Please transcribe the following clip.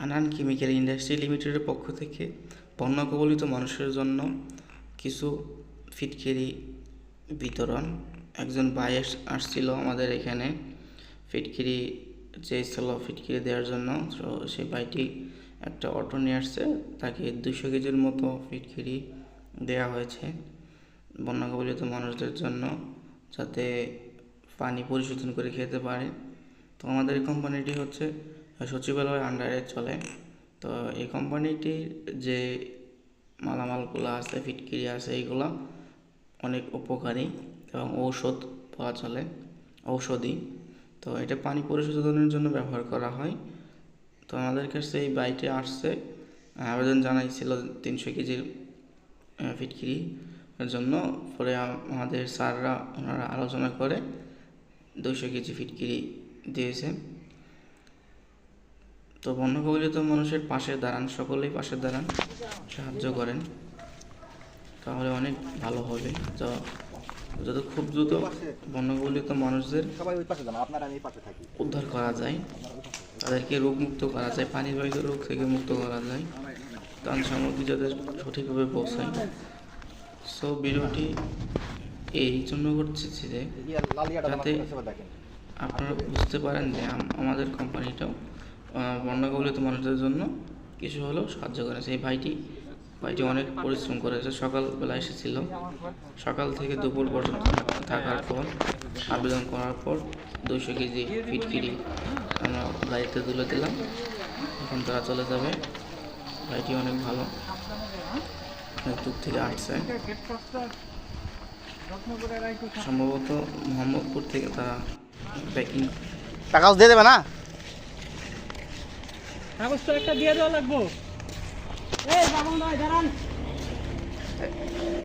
আনান chemical industry লিমিটেডের পক্ষ থেকে বন্যা কবলিত মানুষের জন্য কিছু ফিটকিরি বিতরণ। একজন ভাই আস- আসছিল আমাদের এখানে ফিটকিরি চেয়েছিল ফিটকিরি দেওয়ার জন্য। তো সেই ভাইটি একটা অটো নিয়ে আসছে, তাকে দুশো কেজির মতো ফিটকিরি দেওয়া হয়েছে বন্যা কবলিত মানুষদের জন্য যাতে পানি পরিশোধন করে খেতে পারে। তো আমাদের কোম্পানিটি হচ্ছে সচিবালয়ের আন্ডারে চলে। তো এই কোম্পানিটির যে মালামালগুলো আছে, ফিটকিরি আছে, এইগুলো অনেক উপকারী এবং ঔষধ পাওয়া চলে, ঔষধি। তো এটা পানি পরিশোধনের জন্য ব্যবহার করা হয়। তো আমাদের কাছে এই বাইটি আসছে। আবেদন জানাইছিল তিনশো কেজির ফিটকিরি জন্য। পরে আমাদের স্যাররা ওনারা আলোচনা করে দুশো কেজি ফিটকিরি দিয়েছে। তো বন্য কবলিত মানুষের পাশে দাঁড়ান সকলেই পাশে দাঁড়ান সাহায্য করেন। তাহলে অনেক ভালো হবে। তো যত খুব দ্রুত বন্য কবলিত মানুষদের উদ্ধার করা যায়। তাদেরকে রোগমুক্ত করা যায় পানিবাহিত রোগ থেকে মুক্ত করা যায়। ত্রাণ সামগ্রী যাদের সঠিকভাবে পৌঁছায়। সো ভিডিওটি এই জন্য করছি যে যাতে- আপনারা বুঝতে পারেন যে আমাদের কোম্পানিটাও বন্যা কবলিত মানুষদের জন্য কিছু হলেও সাহায্য করেছে এই ভাইটি ভাইটি অনেক পরিশ্রম করেছে সকালবেলা এসেছিল। সকাল থেকে দুপুর পর্যন্ত থাকার পর, আবেদন করার পর দুইশো কেজি ফিটকিরি আমরা গাড়িতে তুলে দিলাম। এখন তারা চলে যাবে। ভাইটি অনেক ভালো। অনেক দূর থেকে আসছে। সম্ভবত মোহাম্মদপুর থেকে তারা প্যাকিং টাকাও দিয়ে দেবে না? কাগজ তো একটা দিয়ে দেওয়া লাগবো। এই বাবন ভাই দাঁড়ান।